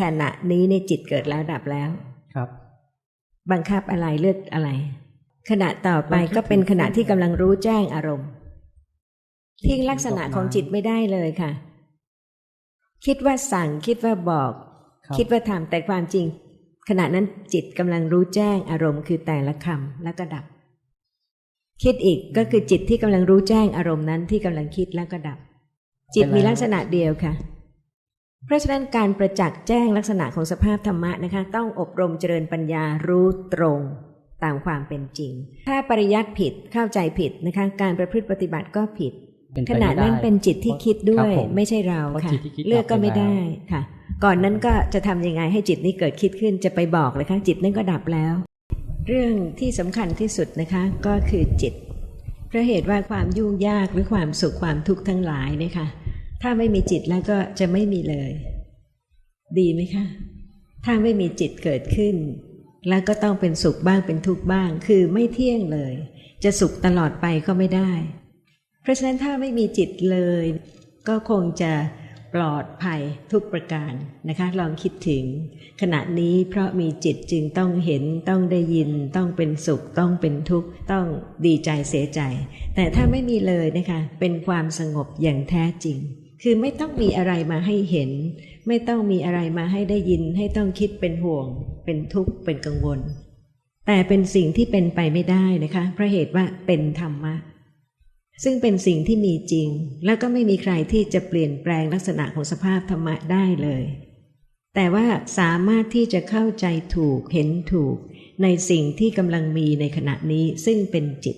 ขณะนี้ในจิตเกิดแล้วดับแล้วครับ บังคับอะไรเลือกอะไร ขณะต่อไปก็เป็นขณะที่กำลังรู้แจ้งอารมณ์ทิ้งลักษณะของจิตไม่ได้เลยค่ะ คิดว่าสั่งคิดว่าบอกครับคิดว่าทำแต่ความจริง ขณะนั้นจิตกำลังรู้แจ้งอารมณ์คือแต่ละคำแล้วก็ดับ คิดอีกก็คือจิตที่กำลังรู้แจ้งอารมณ์นั้นที่กำลังคิดแล้วก็ดับ จิตมีลักษณะเดียวค่ะ เพราะฉะนั้นการประจักษ์แจ้งลักษณะของสภาพธรรมะนะคะ ต้องอบรมเจริญปัญญารู้ตรงตามความเป็นจริง ถ้าปริยัติผิดเข้าใจผิดนะคะ การประพฤติปฏิบัติก็ผิดเป็ไปขณะนั้นไม่ไเป็นจิตที่คิดด้วครัยบผมไม่ใช่เราเพราะค่ะจิตที่คิดเลือกก็ไม่ดับไปแล้วได้ค่ะ ก่อนนั้นก็จะทำยังไงให้จิตนี้เกิดคิดขึ้นจะไปบอกเลยค่ะจิตนั้นก็ดับแล้ว เรื่องที่สำคัญที่สุดนะคะก็คือจิตเพราะเหตุว่าความยุ่งยากหรือความสุขความทุกข์ทั้งหลายเนี่ยค่ะ ถ้าไม่มีจิตแล้วก็จะไม่มีเลย ดีไหมคะ ถ้าไม่มีจิตเกิดขึ้น แล้วก็ต้องเป็นสุขบ้างเป็นทุกข์บ้าง คือไม่เที่ยงเลย จะสุขตลอดไปก็ไม่ได้ เพราะฉะนั้นถ้าไม่มีจิตเลย ก็คงจะปลอดภัยทุกประการนะคะ ลองคิดถึง ขณะนี้เพราะมีจิตจึงต้องเห็นต้องได้ยิน ต้องเป็นสุขต้องเป็นทุกข์ ต้องดีใจเสียใจ แต่ถ้าไม่มีเลยนะคะ เป็นความสงบอย่างแท้จริง คือไม่ต้องมีอะไรมาให้เห็น ไม่ต้องมีอะไรมาให้ได้ยิน ให้ต้องคิดเป็นห่วง เป็นทุกข์เป็นกังวล แต่เป็นสิ่งที่เป็นไปไม่ได้นะคะเพราะเหตุว่าเป็นธรรมะ ซึ่งเป็นสิ่งที่มีจริง แล้วก็ไม่มีใครที่จะเปลี่ยนแปลงลักษณะของสภาพธรรมะได้เลย แต่ว่าสามารถที่จะเข้าใจถูกเห็นถูก ในสิ่งที่กำลังมีในขณะนี้ซึ่งเป็นจิต